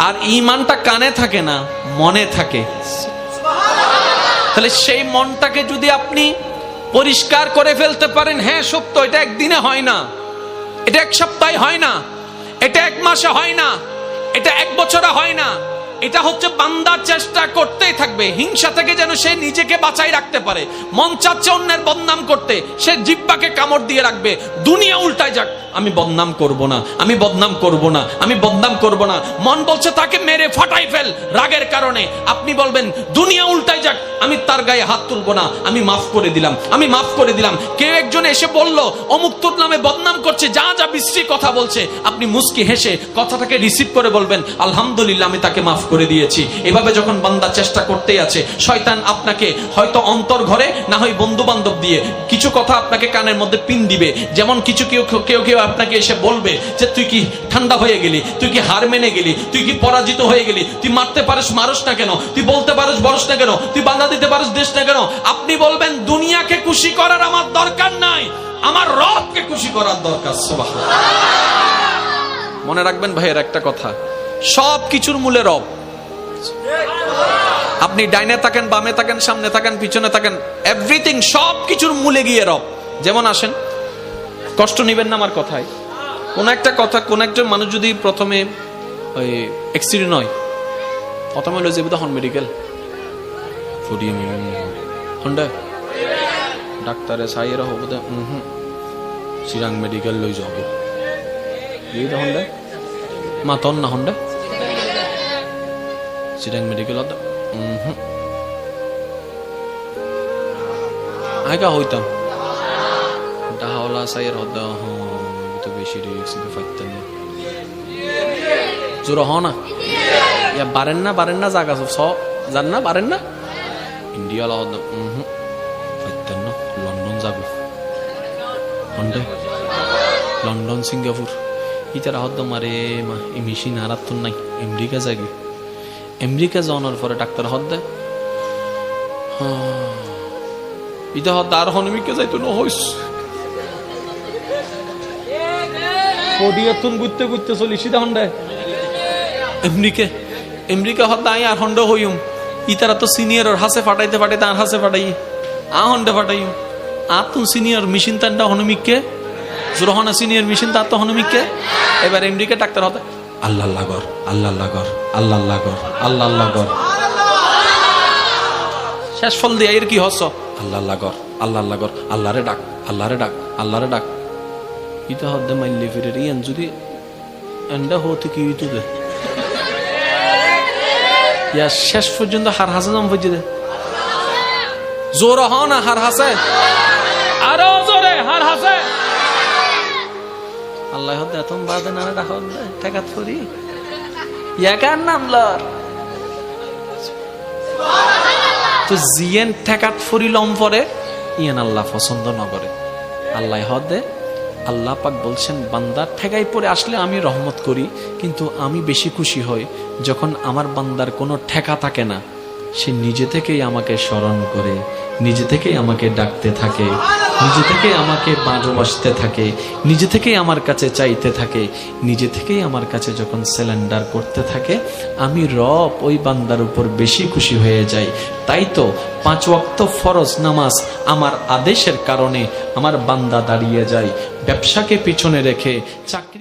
আর ইমানটা কানে থাকে না, মনে থাকে। তাহলে সেই মনটাকে যদি আপনি পরিষ্কার করে ফেলতে পারেন হ্যাঁ সত্য, এটা একদিনে হয় না। এটা এক সপ্তাহে হয় না। এটা এক মাসে হয় না। এটা এক বছরে হয় না। এটা হচ্ছে বান্দার চেষ্টা করতেই থাকবে। হিংসা থেকে যেন সে নিজেকে বাঁচাই রাখতে পারে। মন চাচ্ছে অন্যের বদনাম করতে। সে জিব্বাকে কামড় দিয়ে রাখবে। দুনিয়া উল্টায় যাক। আমি বদনাম করব না। আমি বদনাম করব না। আমি বদনাম করব না। মন বলছে, তাকে মেরে ফাটাই ফেল রাগের কারণে। আপনি বলবেন, দুনিয়া উল্টায় যাক। আমি তার গায়ে হাত তুলবো না। আমি মাফ করে দিলাম। আমি মাফ করে দিলাম। কেউ একজন এসে বলল, অমুক তোর নামে বদনাম করছে। যা যা বিশ্রী কথা বলছে। আপনি মুস্কি হেসে কথাটাকে রিসিভ করে বলবেন, আলহামদুলিল্লাহ, আমি তাকে মাফ করে দিয়েছি। এভাবে যখন বান্দা চেষ্টা করতেই আছে, শয়তান আপনাকে হয়তো অন্তর ঘরে, না হয় বন্ধু বান্ধব দিয়ে কিছু কথা আপনাকে কানের মধ্যে পিন দিবে। যেমন কিছু কেউ কেউ কেউ আপনাকে এসে বলবে যে, তুই কি ঠান্ডা হয়ে গেলি? তুই কি হার মেনে গেলি? তুই কি পরাজিত হয়ে গেলি? তুই মারতে পারিস, মারস না কেন? তুই বলতে পারিস বরস না কেন? তুই বাধা দিতে পারিস দেশ না কেন? আপনি বলবেন, দুনিয়াকে খুশি করার আমার দরকার নাই। আমার রবকে খুশি করার দরকার মনে রাখবেন ভাইয়ের একটা কথা সব কিছুর মূলে রব। আপনি ডাইনে থাকেন, বামে থাকেন, সামনে থাকেন, পিছনে থাকেন এভরিথিং সব কিছুর মূলে গিয়ে রব। যেমন আসেন, কষ্ট নিবেন না আমার কথায়। কোন একটা কথা, কোন একজন মানুষ যদি প্রথমে ওই অ্যাক্সিডেন্ট হয় প্রথমে হলো যে হন মেডিকেল হন্ডা ডাক্তারে সাইয়েরা হব হুম চিরাং মেডিকেল লই যাব। এই হন্ডা মা তন না হন্ডা চিরাং মেডিকেল আগে হইতাম ডাহাওলা সাইয়ের হদ্দা হ্যাঁ তো বেশি রিক্স না। জোর হ না। ইয়া বারেন না বারেন না জাগা স, জান না, বারেন না। ইন্ডিয়া লা হদ্দা হুম ফাইতেন না, লন্ডন যাবে। হন্ডে লন্ডন, সিঙ্গাপুর। ইতারা হদ্দ মারে মা, এই মেশিন আর নাই, আমেরিকা যাগে আমেরিকা যাওয়ানোর পরে ডাক্তার হদ্দে ইতা হদ্দা আর হনমিকে যাইতো না, হইস। পডিয়াতুন গুইতে গুইতে চলি সিধা হন্ডে আমেরিকা আমেরিকা হদ্দা আই আর হন্ড হইম। ইতারা তো সিনিয়র হাসে ফাটাইতে ফাটাইতে আর হাসে ফাটাই। আ হন্ডে ফাটাই আর তুন সিনিয়র মেশিন তান্ডা হনমিককে জোরহনা সিনিয়র মেশিন তার তো হনমিককে এবার আমেরিকা ডাক্তার হতে আল্লাহ লাগর আল্লাহ লাগর আল্লাহ লাগর আল্লাহ লাগর শেষ ফল দিয়ে এর কি হস আল্লাহ লাগর আল্লাহ লাগর আল্লাহরে ডাক আল্লাহরে ডাক আল্লাহরে ডাক। ইতা হদ্দে মাইলে ফিরে ইয়ান যদি এন্ডা হতে কি ইতু দে ইয়া শেষ পর্যন্ত হার হাসে নাম বুঝে দে জোর হ না হার হাসে। আরও জোরে হার হাসে। আল্লাহ হদ্দে বাদে না ডাক হদ্দে ঠেকাত করি ইয়াকার নাম লর তো জিয়েন ঠেকাত আল্লাহ পছন্দ আল্লাহ আল্লাহ পাক বলছেন বান্দার ঠেকাই পরে আসলে আমি রহমত করি, কিন্তু আমি বেশি খুশি হই যখন আমার বান্দার কোনো ঠেকা থাকে না। সে নিজে থেকেই আমাকে স্মরণ করে, নিজে থেকেই আমাকে ডাকতে থাকে। নিজে থেকেই আমাকে ভালোবাসতে থাকে, নিজে থেকেই আমার কাছে চাইতে থাকে, নিজে থেকেই আমার কাছে যখন সিলিন্ডার করতে থাকে, আমি রব ওই বান্দার উপর বেশি খুশি হয়ে যাই। তাই তো পাঁচ ওয়াক্ত ফরজ নামাজ আমার আদেশের কারণে আমার বান্দা দাঁড়িয়ে যায়, ব্যবসাকে পিছনে রেখে, চাকরি